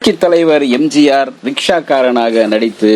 கட்சி தலைவர் எம்ஜிஆர் ரிக்ஷாக்காரனாக நடித்து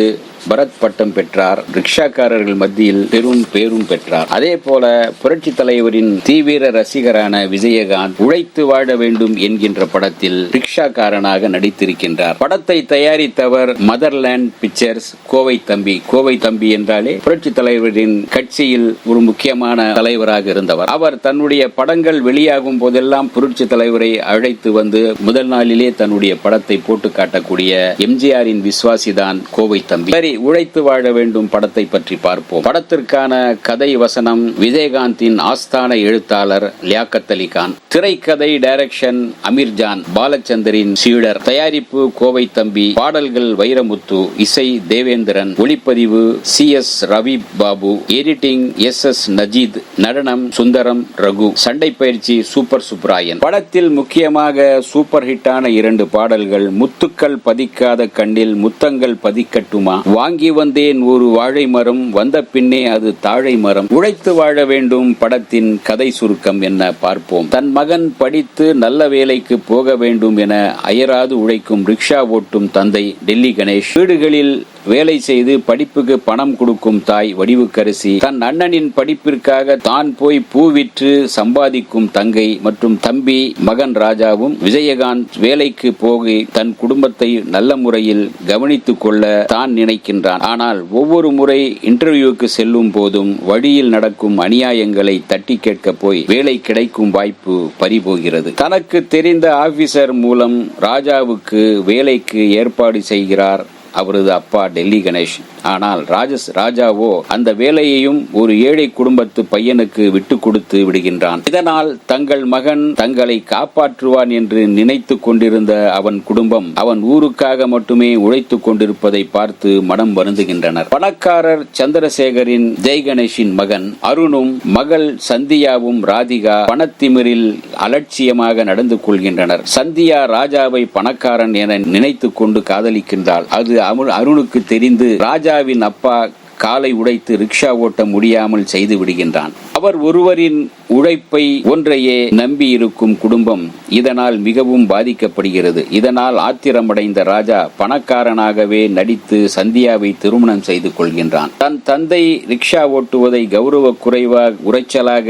பரத் பட்டம் பெற்றார் ரிக்ஷாக்காரர்கள் மத்தியில் பெரும் பேரும் பெற்றார். அதே போல புரட்சி தலைவரின் தீவிர ரசிகரான விஜயகாந்த் உழைத்து வாழ வேண்டும் என்கின்ற படத்தில் ரிக்ஷாக்காரனாக நடித்திருக்கின்றார். படத்தை தயாரித்தவர் மதர்லேண்ட் பிக்சர்ஸ் கோவை தம்பி. கோவை தம்பி என்றாலே புரட்சி தலைவரின் கட்சியில் ஒரு முக்கியமான தலைவராக இருந்தவர். அவர் தன்னுடைய படங்கள் வெளியாகும் போதெல்லாம் புரட்சி தலைவரை அழைத்து வந்து முதல் நாளிலே தன்னுடைய படத்தை போட்டு காட்டக்கூடிய எம்ஜிஆரின் விசுவாசிதான் கோவை தம்பி. சரி உழைத்து வாழ வேண்டும் படத்தை பற்றி பார்ப்போம். படத்திற்கான கதை வசனம் விஜயகாந்தின் ஆஸ்தான எழுத்தாளர் லியாக்கத் அலி கான். திரைக்கதை டைரக்ஷன் அமீர்ஜான் பாலச்சந்தரின் சீடர் தயாரிப்பு கோவை தம்பி பாடல்கள் வைரமுத்து இசை தேவேந்திரன் ஒளிப்பதிவு C S Ravi Babu editing S S Najeeth நடனம் சுந்தரம் ரகு சண்டை பயிற்சி சூப்பர் சுப்ராயன் படத்தில் முக்கியமாக சூப்பர் ஹிட்டான இரண்டு பாடல்கள் முத்துக்கள் பதிக்காத கண்ணில் முத்தங்கள் பதிக்கட்டுமா வாங்கி வந்தேன் ஒரு வாழை மரம் வந்த பின்னே அது தாழை மரம். உழைத்து வாழ வேண்டும் படத்தின் கதை சுருக்கம் என்ன பார்ப்போம். தன் மகன் படித்து நல்ல வேலைக்கு போக வேண்டும் என அயராது உழைக்கும் ரிக்ஷா ஓட்டும் தந்தை டெல்லி கணேஷ். வீடுகளில் வேலை செய்து படிப்புக்கு பணம் கொடுக்கும் தாய் வடிவுக்கரசி. தன் அண்ணனின் படிப்பிற்காக தான் போய் பூ விற்று சம்பாதிக்கும் தங்கை மற்றும் தம்பி மகன் ராஜாவும் விஜயகாந்த் வேலைக்கு போகி தன் குடும்பத்தை நல்ல முறையில் கவனித்துக் கொள்ள தான் நினைக்கின்றான். ஆனால் ஒவ்வொரு முறை இன்டர்வியூக்கு செல்லும் போதும் வழியில் நடக்கும் அநியாயங்களை தட்டி கேட்க போய் வேலை கிடைக்கும் வாய்ப்பு பறிபோகிறது. தனக்கு தெரிந்த ஆபீசர் மூலம் ராஜாவுக்கு வேலைக்கு ஏற்பாடு செய்கிறார் அவரது அப்பா டெல்லி கணேஷ். ஆனால் ராஜஸ் ராஜாவோ அந்த வேலையையும் ஒரு ஏழை குடும்பத்து பையனுக்கு விட்டு கொடுத்து விடுகின்றான். இதனால் தங்கள் மகன் தங்களை காப்பாற்றுவான் என்று நினைத்து கொண்டிருந்த அவன் குடும்பம் அவன் ஊருக்காக மட்டுமே உழைத்துக் கொண்டிருப்பதை பார்த்து மனம் வருந்துகின்றனர். பணக்காரர் சந்திரசேகரின் ஜெய் கணேஷின் மகன் அருணும் மகள் சந்தியாவும் ராதிகா பணத்திமிரில் அலட்சியமாக நடந்து கொள்கின்றனர். சந்தியா ராஜாவை பணக்காரன் என நினைத்துக் கொண்டு காதலிக்கின்றாள். அது அருணுக்கு தெரிந்து ராஜாவின் அப்பா காலை உடைத்து ரிக்ஷா ஓட்ட முடியாமல் செய்து விடுகின்றான். அவர் ஒருவரின் உழைப்பை ஒன்றையே நம்பி இருக்கும் குடும்பம் இதனால் மிகவும் பாதிக்கப்படுகிறது. இதனால் ஆத்திரமடைந்த ராஜா பணக்காரனாகவே நடித்து சந்தியாவை திருமணம் செய்து கொள்கின்றான். தன் தந்தை ரிக்ஷா ஓட்டுவதை கௌரவ குறைவாக உரைச்சலாக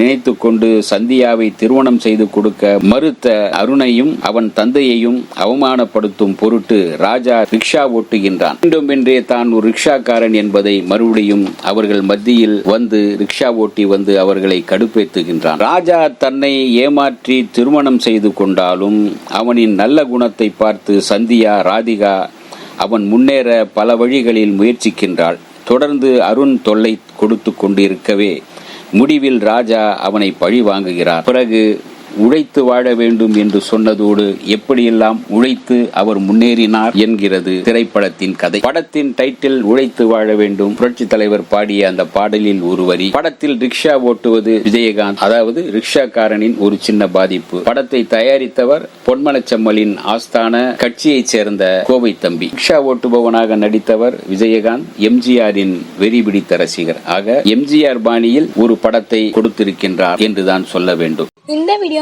நினைத்து கொண்டு சந்தியாவை திருமணம் செய்து கொடுக்க மறுத்த அருணையும் அவன் தந்தையையும் அவமானப்படுத்தும் பொருட்டு ராஜா ரிக்ஷா ஓட்டுகின்றான். மீண்டும் என்றே தான் ஒரு ரிக்ஷாக்காரன் என்பது மறுபடியும் அவர்கள் மத்தியில் வந்து ரிக்ஷா ஓட்டி வந்து அவர்களை கடுப்பேத்துகின்றான். ராஜா தன்னை ஏமாற்றி திருமணம் செய்து கொண்டாலும் அவனின் நல்ல குணத்தை பார்த்து சந்தியா ராதிகா அவன் முன்னேற பல வழிகளில் முயற்சிக்கின்றாள். தொடர்ந்து அருண் தொல்லை கொடுத்து கொண்டிருக்கவே முடிவில் ராஜா அவனை பழி வாங்குகிறார். பிறகு உழைத்து வாழ வேண்டும் என்று சொன்னதோடு எப்படியெல்லாம் உழைத்து அவர் முன்னேறினார் என்கிறது திரைப்படத்தின் கதை. படத்தின் டைட்டில் உழைத்து வாழ வேண்டும். புரட்சி தலைவர் பாடிய அந்த பாடலில் ஒரு வரி. படத்தில் ரிக்ஷா ஓட்டுவது விஜயகாந்த். அதாவது ரிக்ஷாக்காரனின் ஒரு சின்ன பாதிப்பு. படத்தை தயாரித்தவர் பொன்மனச்செம்மலின் ஆஸ்தான கட்சியைச் சேர்ந்த கோவை தம்பி. ரிக்ஷா ஓட்டுபவனாக நடித்தவர் விஜயகாந்த் எம்ஜிஆரின் வெறி பிடித்த ரசிகர். ஆக எம்ஜிஆர் பாணியில் ஒரு படத்தை கொடுத்திருக்கின்றார் என்றுதான் சொல்ல வேண்டும். இந்த வீடியோ